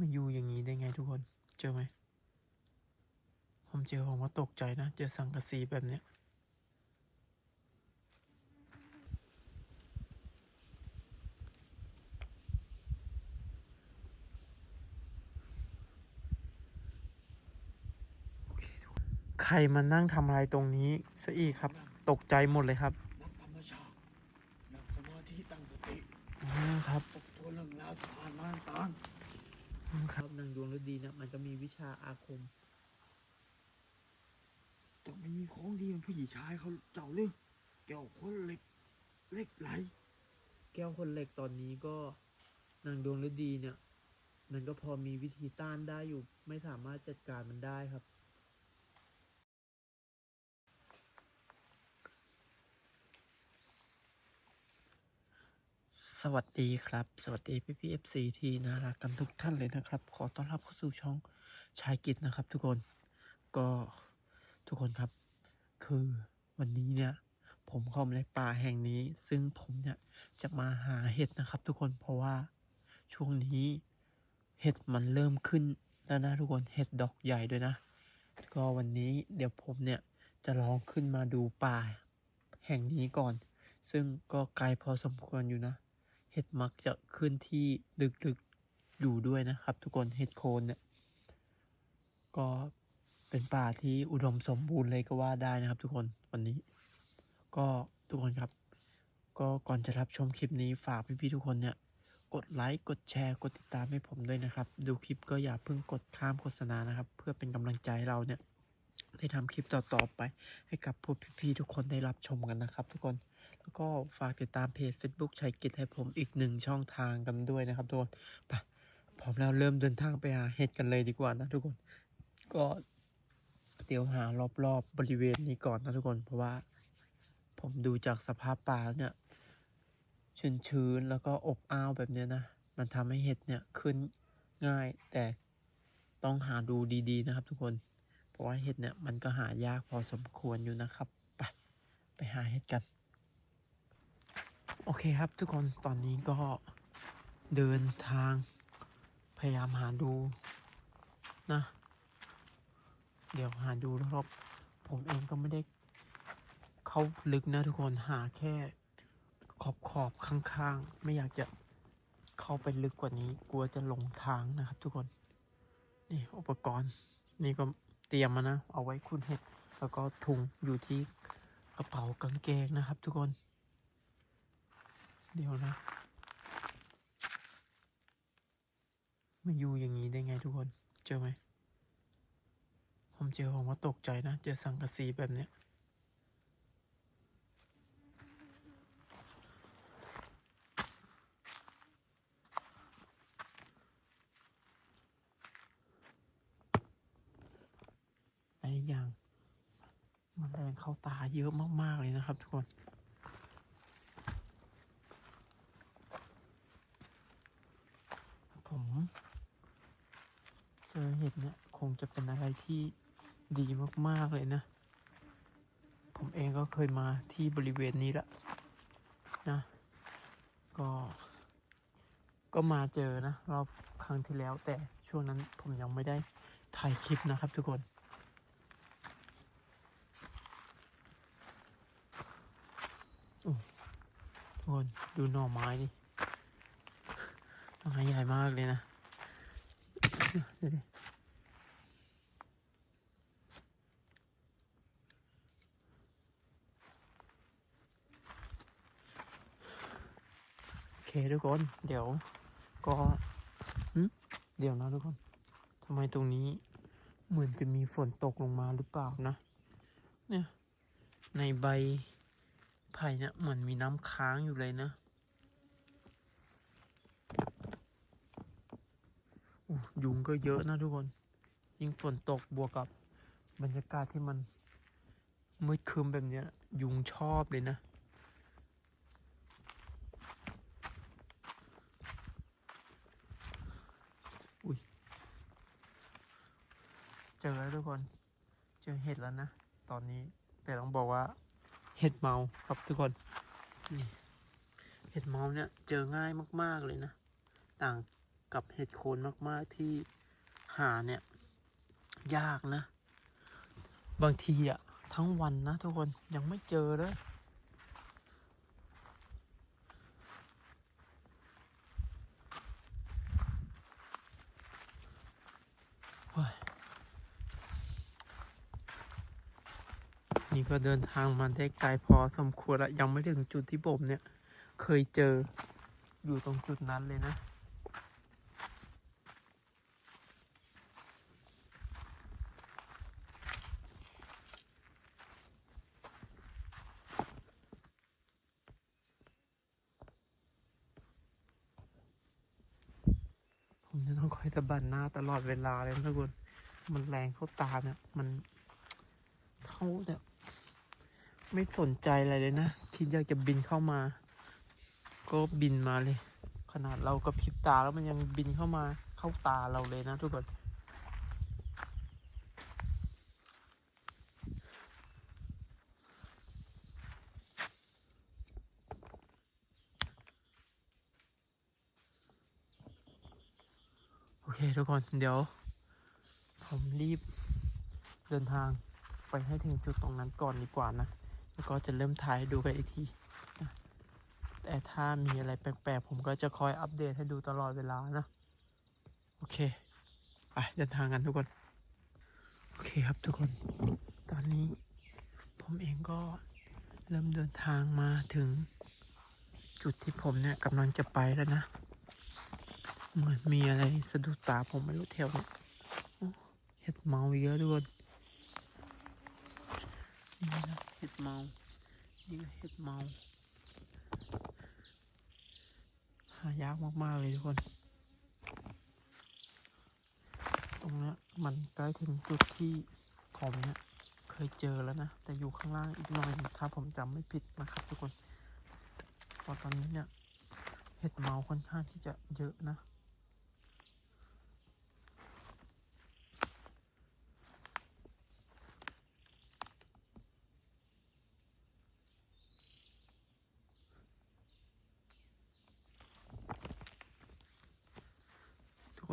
มาอยู่อย่างนี้ได้ไงทุกคน เจอไหม ผมเจอผมก็ตกใจนะ เจอสังกะสีแบบเนี้ยโอเคทุกคนใครมานั่งทำอะไรตรงนี้ซะอีกครับ ตกใจหมดเลยครับนักธรรมชาตินักสมาธิตั้งสติ อืมครับ ทบทวนเรื่องราวที่ผ่านมาต่างอืม ครับนางดวงฤดีนะมันก็มีวิชาอาคมต้องไม่มีของดีมันผู้หญิงชายเขาเจ้าหรือแก้วคนเหล็กเหล็กไหล แก้วคนเหล็กตอนนี้ก็นางดวงฤดีเนี่ย มันก็พอมีวิธีต้านได้อยู่ ไม่สามารถจัดการมันได้ครับ สวัสดีครับ สวัสดีพี่พี่เอฟซีที่น่ารักกันทุกท่านเลยนะครับ ขอต้อนรับเข้าสู่ช่องชายกิจนะครับ ทุกคนก็ทุกคนครับ คือวันนี้เนี่ยผมเข้ามาในป่าแห่งนี้ ซึ่งผมเนี่ยจะมาหาเห็ดนะครับ ทุกคนเพราะว่าช่วงนี้เห็ดมันเริ่มขึ้นแล้วนะทุกคนเห็ดดอกใหญ่ด้วยนะ ก็วันนี้เดี๋ยวผมเนี่ยจะลองขึ้นมาดูป่าแห่งนี้ก่อนซึ่งก็ไกลพอสมควรอยู่นะ เห็ดมักจะขึ้นที่ลึกๆอยู่ด้วยนะครับ ทุกคนเห็ดโคนเนี่ยก็เป็นป่าที่อุดมสมบูรณ์เลยก็ว่าได้นะครับ ทุกคนวันนี้ ก็ทุกคนครับ ก็ก่อนจะรับชมคลิปนี้ฝากพี่ๆทุกคนเนี่ยกดไลค์กดแชร์กดติดตามให้ผมด้วยนะครับ ดูคลิปก็อย่าเพิ่งกดข้ามโฆษณานะครับ เพื่อเป็นกำลังใจเราเนี่ยได้ทำคลิปต่อๆไป ให้กับพวกพี่ๆทุกคนได้รับชมกันนะครับ ทุกคน แล้วก็ฝากติดตามเพจ Facebook ชัยกิจให้ผมอีกหนึ่งช่องทางกันด้วยนะครับทุกคนไปพร้อมแล้วเริ่มเดินทางไปหาเห็ดกันเลยดีกว่านะทุกคน ก็เดี๋ยวหารอบๆบบริเวณนี้ก่อนนะทุกคน เพราะว่าผมดูจากสภาพป่าเนี่ยชื้นๆแล้วก็อบอ้าวแบบเนี้ยนะ มันทำให้เห็ดเนี่ยขึ้นง่ายแต่ต้องหาดูดีๆนะครับทุกคน เพราะว่าเห็ดเนี่ยมันก็หายากพอสมควรอยู่นะครับ ไป ไปหาเห็ดกัน โอเคครับทุกคนตอนนี้ก็เดินทางพยายามหาดูนะ เดี๋ยวหาดูรอบๆผมเองก็ไม่ได้เข้าลึกนะทุกคนหาแค่ขอบขอบๆข้างๆ ไม่อยากจะเข้าไปลึกกว่านี้ กลัวจะหลงทางนะครับ ทุกคนนี่อุปกรณ์ นี่ก็เตรียมมานะ เอาไว้คุณเห็ด แล้วก็ถุงอยู่ที่กระเป๋ากางเกงนะครับ ทุกคน เดี๋ยวนะ มาอยู่อย่างนี้ได้ไงทุกคน เจอไหม ผมเจอผมก็ตกใจนะ เจอสังกะสีแบบเนี้ยและอีกอย่างมันแมลงเข้าตาเยอะมาก ๆ เลยนะครับทุกคน ผม เห็ดเนี่ยคงจะเป็นอะไรที่ดีมาก ๆ เลยนะ ผมเองก็เคยมาที่บริเวณนี้ละนะ ก็ ก็มาเจอนะรอบครั้งที่แล้วแต่ช่วงนั้นผมยังไม่ได้ถ่ายคลิปนะครับทุกคนทุกคนดูหน่อไม้ดิหน่อไม้ใหญ่มากเลยนะดูดิ เคทุกคน เดี๋ยวก็เดี๋ยวนะทุกคนทำไมตรงนี้เหมือนจะมีฝนตกลงมาหรือเปล่านะ เนี่ย ในใบไผ่เนี่ยเหมือนมีน้ำค้างอยู่เลยนะยุงก็เยอะนะทุกคน ยิ่งฝนตกบวกกับบรรยากาศที่มันมืดครึมแบบเนี้ยยุงชอบเลยนะ เจอแล้วทุกคน เจอเห็ดแล้วนะ ตอนนี้แต่ต้องบอกว่า เห็ดเมาครับทุกคนนี่เห็ดเมาเนี่ยเจอง่ายมาก ๆเลยนะ ต่างกับเห็ดโคนมากๆที่หาเนี่ย ยากนะ บางทีอะทั้งวันนะทุกคนยังไม่เจอเลย โอ้ยนี่ ก็เดินทางมาได้ไกลพอสมควรละยังไม่ถึงจุดที่ผมเนี่ย เคยเจออยู่ตรงจุดนั้นเลยนะผมจะต้องคอยสะบัดหน้าตลอดเวลาเลยทุกคน มันแรงเข้าตาเนี่ย มัน เขาเนี่ย ไม่สนใจอะไรเลยนะ คิดอยากจะบินเข้ามา ก็บินมาเลย ขนาดเรากระพริบตาแล้วมันยังบินเข้ามาเข้าตาเราเลยนะทุกคนโอเคทุกคนเดี๋ยว ผมรีบเดินทางไปให้ถึงจุดตรงนั้นก่อนดีกว่านะ แล้วก็จะเริ่มถ่ายดูกันอีกทีแต่ถ้ามีอะไรแปลกๆ ผมก็จะคอยอัปเดตให้ดูตลอดเวลานะ โอเค ไปเดินทางกันทุกคน โอเคครับทุกคน ตอนนี้ผมเองก็เริ่มเดินทางมาถึงจุดที่ผมเนี่ยกำลังจะไปแล้วนะ เหมือนมีอะไรสะดุดตาผมไม่รู้แถวเนี่ยเห็ดเมาเยอะด้วยนี่นะ เห็ดเมานี่ก็เห็ดเมา หายากมาก ๆ เลยทุกคน ตรงเนี้ยมันใกล้ถึงจุดที่ผมเนี่ยเคยเจอแล้วนะ แต่อยู่ข้างล่างอีกหน่อย ถ้าผมจำไม่ผิดนะครับทุกคนเพราะตอนนี้เนี่ยเห็ดเมาค่อนข้างที่จะเยอะนะ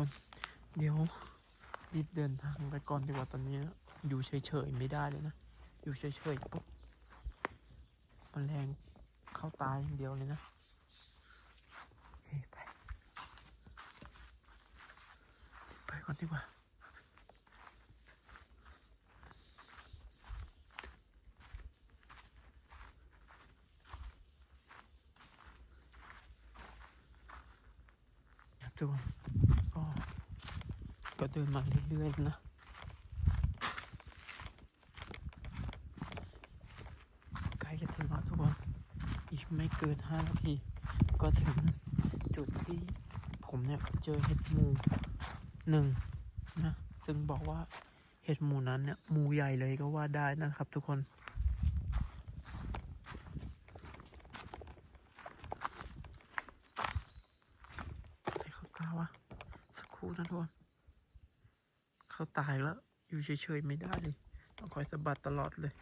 คน เดี๋ยวรีบเดินทางไปก่อนดีกว่าตอนนี้นะอยู่เฉยๆไม่ได้เลยนะ อยู่เฉยๆปุ๊บมันแรงเข้าตายอย่างเดียวเลยนะโอเคไปไปก่อนดีกว่าครับทุกคน ดินมาเรื่อยๆนะใกล้จะถึงแล้วทุกคนอีกไม่เกินห้านาที ก็ถึงจุดที่ผมเนี่ยเจอเห็ดหมูหนึ่งนะซึ่งบอกว่าเห็ดหมูนั้นเนี่ยหมูใหญ่เลยก็ว่าได้นะครับทุกคน ใส่เข้าตาวะสักครู่นะทุกคนเขาตายแล้ว อยู่ เฉยๆไม่ได้เลย ต้องคอยสะบัดตลอดเลย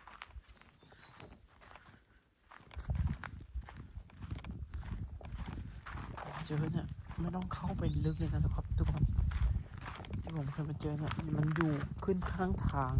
เจอเนี่ยไม่ต้องเข้าไปลึกเลยนะครับทุกคนที่ผมเคยมาเจอเนี่ยมันอยู่ขึ้นข้างทาง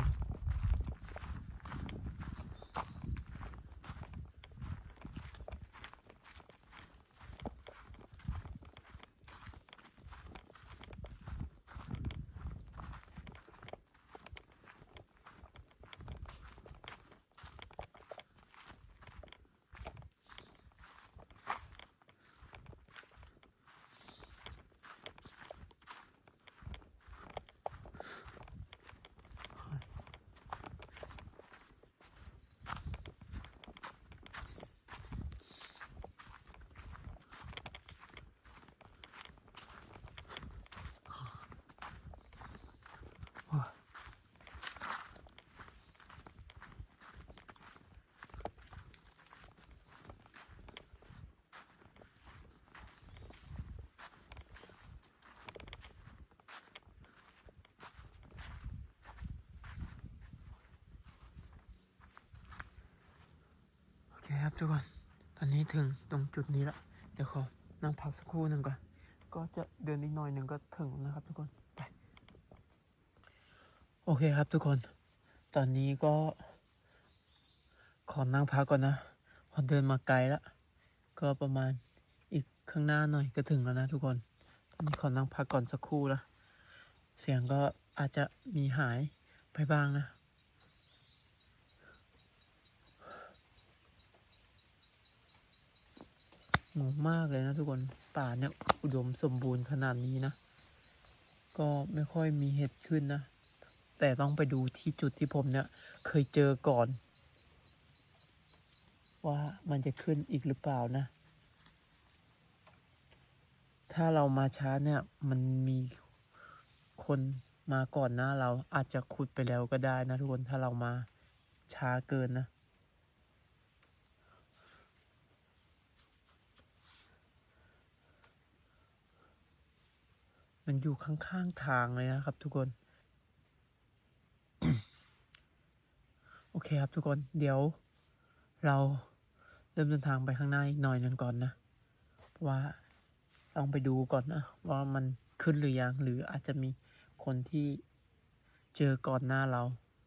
คครับทุกคน ตอนนี้ถึงตรงจุดนี้แล้วเดี๋ยวขอนั่งพักสักครู่หนึ่งก่อน ก็จะเดินอีกหน่อยหนึ่งก็ถึงนะครับทุกคนไปโอเคครับทุกคน ตอนนี้ก็ ขอนั่งพักก่อนนะ พอเดินมาไกลแล้วก็ประมาณอีกข้างหน้าหน่อยก็ถึงแล้วนะทุกคน ตอนนี้ขอนั่งพักก่อนสักครู่ละเสียงก็อาจจะมีหายไปบ้างนะ งงมากเลยนะทุกคนป่าเนี่ยอุดมสมบูรณ์ขนาดนี้นะ ก็ไม่ค่อยมีเห็ดขึ้นนะ แต่ต้องไปดูที่จุดที่ผมเนี่ย เคยเจอก่อน ว่ามันจะขึ้นอีกหรือเปล่านะ ถ้าเรามาช้าเนี่ยมันมีคนมาก่อนหน้าเราอาจจะขุดไปแล้วก็ได้นะทุกคนถ้าเรามาช้าเกินนะ มันอยู่ข้างๆทางเลยนะครับ ทุกคน โอเคครับทุกคนเดี๋ยว เราเริ่มเดินทางไปข้างหน้าอีกหน่อยหนึ่งก่อนนะเพราะว่าต้องไปดูก่อนนะ ว่ามันขึ้นหรือยังหรืออาจจะมีคนที่เจอก่อนหน้าเรา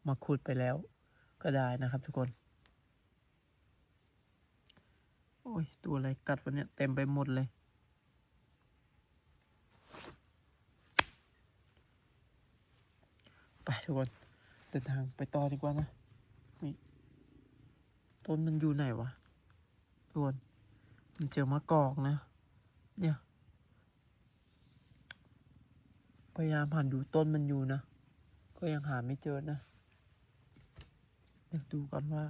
มาขุดไปแล้ว ก็ได้นะครับทุกคน โอ้ย ตัวอะไรกัดวะเนี่ยเต็มไปหมดเลย ไปทุกคน เดินทางไปต่อดีกว่านะ นี่ ต้นมันอยู่ไหนวะ ทุกคน มันเจอมะกอกนะ เนี่ย พยายามหันดูต้นมันอยู่นะ ก็ยังหาไม่เจอนะ เดี๋ยวดูก่อนว่า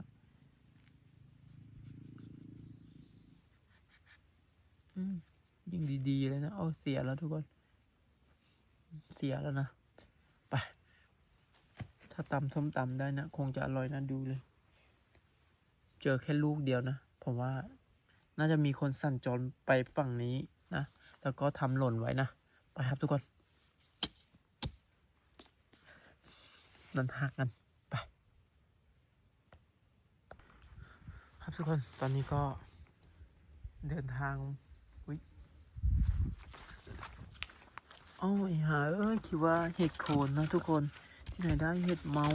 อืมยิ่งดีๆเลยนะ เอาเสียแล้วทุกคน เสียแล้วนะ ถ้าตำส้มตำได้นะ คงจะอร่อยนะดูเลย เจอแค่ลูกเดียวนะ ผมว่า น่าจะมีคนสั่นจรไปฝั่งนี้นะ แล้วก็ทำหล่นไว้นะ ไปครับทุกคน นันหักกันไป ครับทุกคน ตอนนี้ก็เดินทางอุ้ยอ้าไอ้หาเอ้ยคิดว่าเห็ดโคนนะทุกคน ที่ไหนได้เห็ดเมา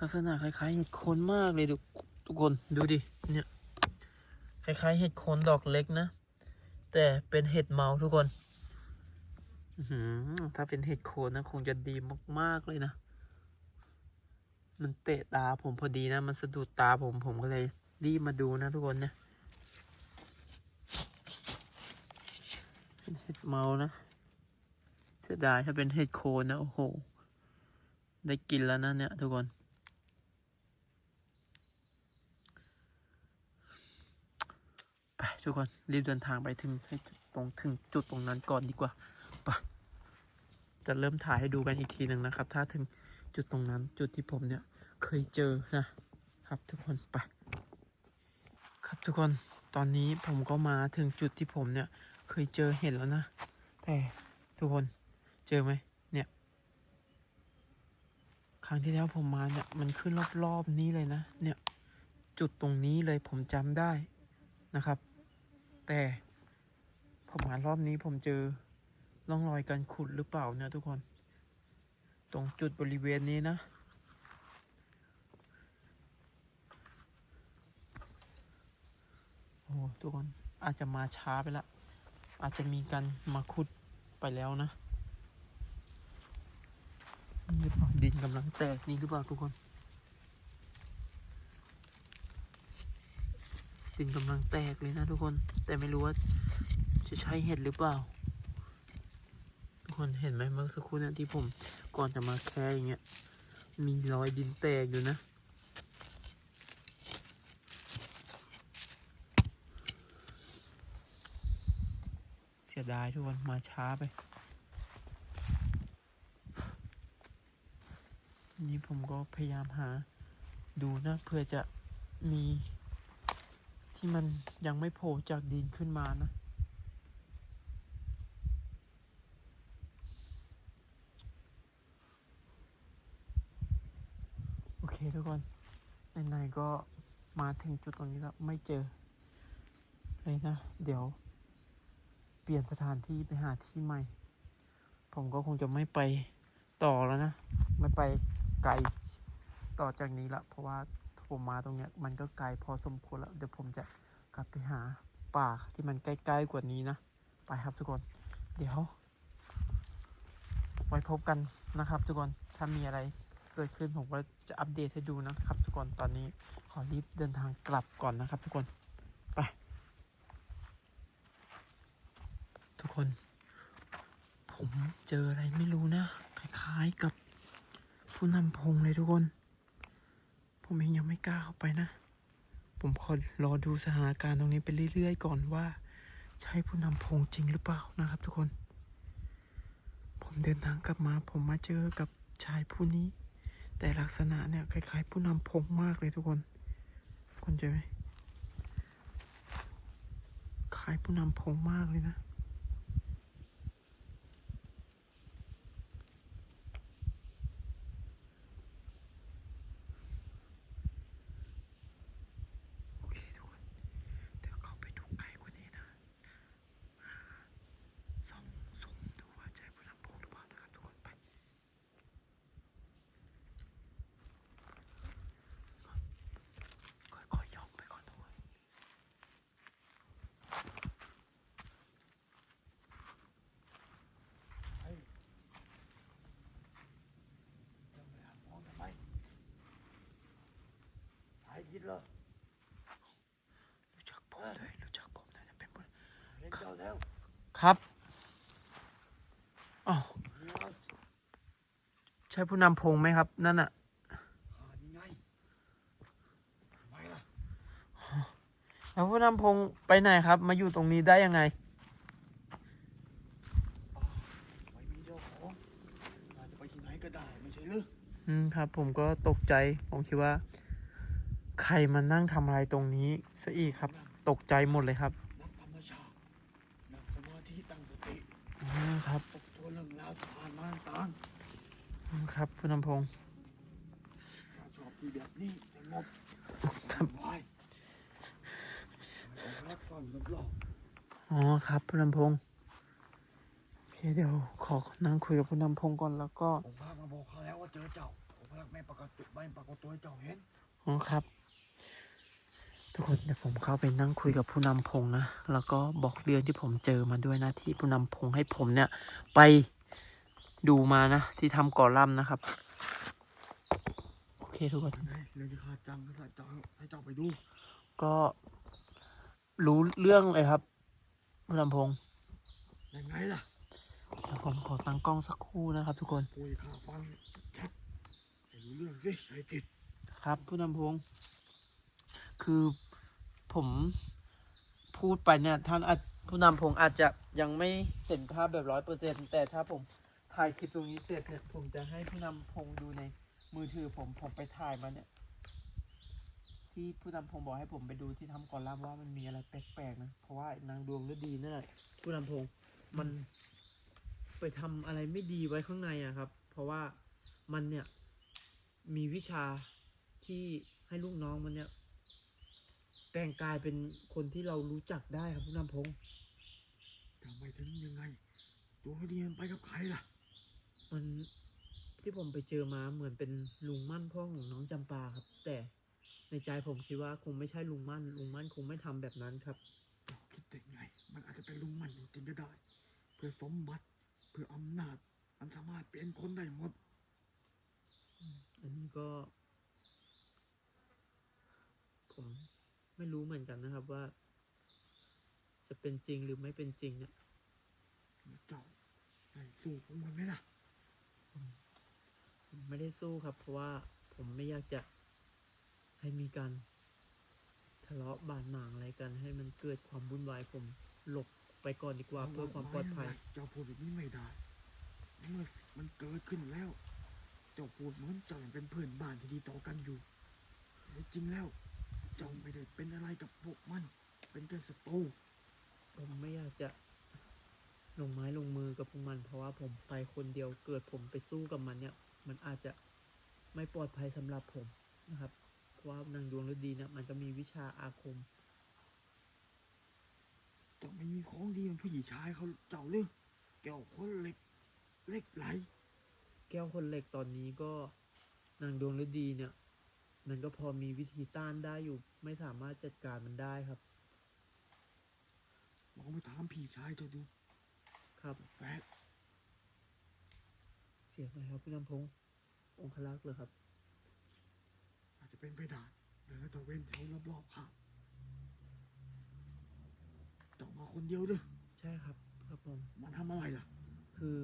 ลักษณะคล้ายๆเห็ดโคนมากเลยดูทุกคนดูดิเนี่ยคล้ายๆเห็ดโคนดอกเล็กนะ แต่เป็นเห็ดเมาทุกคนถ้าเป็นเห็ดโคนนะคงจะดีมากๆเลยนะ มันเตะตาผมพอดีนะ มันสะดุดตาผมผมก็เลยรีบมาดูนะทุกคนเนี่ยเป็นเห็ดเมานะเสียดายถ้าเป็นเห็ดโคนนะโอ้โห ได้กินแล้วนะเนี่ยทุกคน ไปทุกคน รีบเดินทางไปถึงให้จุดตรงถึงจุดตรงนั้นก่อนดีกว่าไปจะเริ่มถ่ายให้ดูกันอีกทีหนึ่งนะครับ ถ้าถึงจุดตรงนั้นจุดที่ผมเนี่ยเคยเจอนะครับทุกคนไป ครับทุกคนตอนนี้ผมก็มาถึงจุดที่ผมเนี่ยเคยเจอเห็นแล้วนะ แต่ทุกคนเจอไหม ครั้งที่แล้วผมมาเนี่ยมันขึ้นรอบๆนี้เลยนะ เนี่ยจุดตรงนี้เลยผมจำได้นะครับ แต่ผมมารอบนี้ผมเจอร่องรอยการขุดหรือเปล่าเนี่ยทุกคน ตรงจุดบริเวณนี้นะ โอ้ทุกคนอาจจะมาช้าไปละ อาจจะมีการมาขุดไปแล้วนะ ดินกำลังแตกนี่หรือเปล่าทุกคน ดินกำลังแตกเลยนะทุกคน แต่ไม่รู้ว่าจะใช้เห็ดหรือเปล่า ทุกคนเห็นไหมเมื่อสักครู่นั้นที่ผมก่อนจะมาแค่อย่างเงี้ย มีรอยดินแตกอยู่นะเสียดายทุกคนมาช้าไป นี่ผมก็พยายามหาดูนะเพื่อจะมีที่มันยังไม่โผล่จากดินขึ้นมานะ โอเคทุกคนไหนๆก็มาถึงจุดตรงนี้แล้วไม่เจอเลยนะ เดี๋ยว เปลี่ยนสถานที่ไปหาที่ใหม่ ผมก็คงจะไม่ไปต่อแล้วนะ ไม่ไป ไกลต่อจากนี้ละ เพราะว่าผมมาตรงเนี้ยมันก็ไกลพอสมควรแล้ว เดี๋ยวผมจะกลับไปหาป่าที่มันใกล้ๆกว่านี้นะ ไปครับทุกคน เดี๋ยว ไว้พบกันนะครับ ทุกคน ถ้ามีอะไรเกิดขึ้นผมก็จะอัปเดตให้ดูนะครับ ทุกคน ตอนนี้ขอรีบเดินทางกลับก่อนนะครับ ทุกคน ไป ทุกคน ผมเจออะไรไม่รู้นะ คล้ายๆกับ ผู้นำพงเลยทุกคน ผมเองยังไม่กล้าเข้าไปนะ ผมขอรอดูสถานการณ์ตรงนี้ไปเรื่อยๆ ก่อนว่าใช่ผู้นำพงจริงหรือเปล่านะครับ ทุกคน ผมเดินทางกลับมา ผมมาเจอกับชายผู้นี้ แต่ลักษณะเนี่ยคล้าย ๆ ผู้นำพงมากเลยทุกคนคนเจอไหมคล้ายผู้นำพงมากเลยนะ โอเคทุกคน เดี๋ยวเข้าไปดูไกลกว่านี้นะหาส่องสุ่มดูว่าใช่ผู้นำพงหรือเปล่านะครับทุกคนไป ค่อยๆย่องไปก่อนทุกคน เฮ้ยจะไปหาหมอทำไมหาย กินเหรอรู้จักผมเลยรู้จักผมเลยนะเป็นผู้เห็นเจ้าแล้วครับอ๋อเดี๋ยวใช่ผู้นำพงไหมครับ นั่นอะหายังไงทำไมล่ะแล้วผู้นำพงไปไหนครับ มาอยู่ตรงนี้ได้ยังไง ไม่มีเจ้าของอาจจะไปที่ไหนก็ได้ไม่ใช่หรืออืมครับ ผมก็ตกใจ ผมคิดว่า ใครมานั่งทำอะไรตรงนี้ซะอีกครับ ตกใจหมดเลยครับนักธรรมชาตินักสมาธิตั้งสติอืมครับทบทวนเรื่องราวที่ผ่านมาต่างอืมครับผู้นำพงๆถ้าชอบที่แบบนี้สงบครับไว้ไม่ต้องรักฟังรอบอ๋อครับผู้นำพงโอเคเดี๋ยวขอนั่งคุยกับผู้นำพงก่อนแล้วก็ๆผมพามาบอกเขาแล้วว่าเจอเจ้าผมพาไม่ปรากฏตัวไม่ปรากฏตัวให้เจ้าเห็น อ๋อครับ ทุกคนเดี๋ยวผมเข้าไปนั่งคุยกับผู้นำพงนะแล้วก็บอกเรื่องที่ผมเจอมาด้วยนะที่ผู้นำพงให้ผมเนี่ย ไปดูมานะที่ทำก่อล่ำนะครับ โอเคทุกคนยังไงเรื่องที่ข้าจังก็ข้าจังให้เจ้าไปดู ก็รู้เรื่องเลยครับผู้นำพงยังไงล่ะเดี๋ยวผมขอตั้งกล้องสักครู่นะครับ ทุกคนพูดให้ข้าฟังชัดให้รู้เรื่องสิชัยกิจครับผู้นำพง คือผมพูดไปเนี่ยท่านผู้นำพงอาจจะยังไม่เห็นภาพแบบร้อยเปอร์เซ็นแต่ถ้าผมถ่ายคลิปตรงนี้เสร็จเนี่ยผมจะให้ผู้นำพงดูในมือถือผมผมไปถ่ายมาเนี่ย ที่ผู้นำพงบอกให้ผมไปดูที่ทำก่อนล่ำว่ามันมีอะไรแปลกๆนะเพราะว่านางดวงฤดีนั่นแหละผู้นำพงมันไปทำอะไรไม่ดีไว้ข้างในอะครับ เพราะว่ามันเนี่ยมีวิชาที่ให้ลูกน้องมันเนี่ย แต่งกายเป็นคนที่เรารู้จักได้ครับผู้นำพงศ์ทำไมถึงยังไงดวงดีมันไปกับใครล่ะ มันที่ผมไปเจอมาเหมือนเป็นลุงมั่นพ่อของน้องจำปาครับ แต่ในใจผมคิดว่าคงไม่ใช่ลุงมั่น ลุงมั่นคงไม่ทำแบบนั้นครับเจ้าคิดได้ไง มันอาจจะเป็นลุงมันจริงๆก็ได้ เพื่อสมบัติ เพื่ออำนาจ มันสามารถเปลี่ยนคนได้หมด อันนี้ก็ ผม ไม่รู้เหมือนกันนะครับว่า จะเป็นจริงหรือไม่เป็นจริงเนี่ยเจ้าได้สู้พวกมันไหมล่ะผมไม่ได้สู้ครับ เพราะว่าผมไม่อยากจะให้มีการทะเลาะบาดหมางอะไรกัน ให้มันเกิดความวุ่นวายผมหลบไปก่อนดีกว่าเพื่อความปลอดภัย เจ้าพูดแบบนี้ไม่ได้ในเมื่อมันเกิดขึ้นแล้ว เจ้าพูดเหมือนเจ้ายังเป็นเพื่อนบ้านที่ดีต่อกันอยู่แต่จริงแล้ว เจ้าไม่ได้เป็นอะไรกับพวกมัน เป็นแค่ศัตรูผมไม่อยากจะลงไม้ลงมือกับพวกมัน เพราะว่าผมไปคนเดียวเกิดผมไปสู้กับมันเนี่ย มันอาจจะไม่ปลอดภัยสำหรับผมนะครับ เพราะว่านางดวงฤดีเนี่ยมันก็มีวิชาอาคมจจะไม่มีของดีเหมันผู้หญิงชายเขาเจ้าเลยแก้วคนเหล็กเหล็กไหล แก้วคนเหล็กตอนนี้ก็นางดวงฤดีเนี่ย มันก็พอมีวิธีต้านได้อยู่ ไม่สามารถจัดการมันได้ครับ ลองไปถามพี่ชายเจ้าดูครับแฟดเสียงอะไรครับพี่นำพงศ์องคลักษ์เลยครับ อาจจะเป็นไปได้เดินตะเวนแถวรอบๆค่ะเจ้ามาคนเดียวเลยใช่ครับ ครับผมมาทำอะไรล่ะ คือ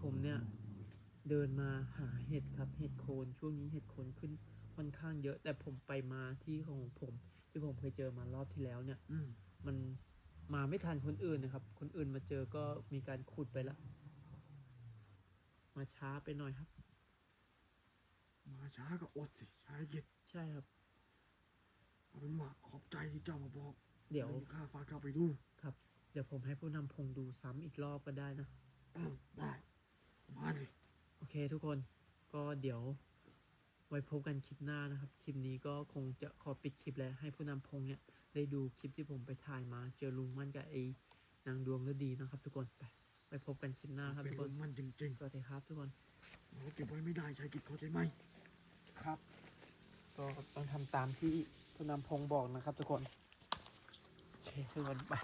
ผมเนี่ย เดินมาหาเห็ดครับ เห็ดโคนช่วงนี้เห็ดโคนขึ้น ค่อนข้างเยอะ แต่ผมไปมาที่ของผม ที่ผมเคยเจอมารอบที่แล้วเนี่ย อืมมันมาไม่ทันคนอื่นนะครับ คนอื่นมาเจอก็มีการขุดไปละมาช้าไปหน่อยครับ มาช้าก็อดสิชายกิจใช่ครับเอาเป็นว่าขอบใจที่เจ้ามาบอกเดี๋ยวไม่มีข้าฝากเจ้าไปดูครับ เดี๋ยวผมให้ผู้นำพงดูซ้ำอีกรอบก็ได้นะเออได้มาสิโอเคทุกคนก็เดี๋ยว ไว้พบกันคลิปหน้านะครับ คลิปนี้ก็คงจะขอปิดคลิปแล้วให้ผู้นำพงเนี่ยได้ดูคลิปที่ผมไปถ่ายมา เจอลุงมั่นกับไอ้นางดวงฤดีนะครับทุกคนไปไปพบกันคลิปหน้าครับเป็นทุกคเรื่นองมันจริงสวัสดีครับทุกคน ๆเราเก็บไว้ไม่ได้ชายกิจเข้าใจไหม ครับ ก็ต้องทำตามที่ผู้นำพงบอกนะครับทุกคนโอเคทุกคนไป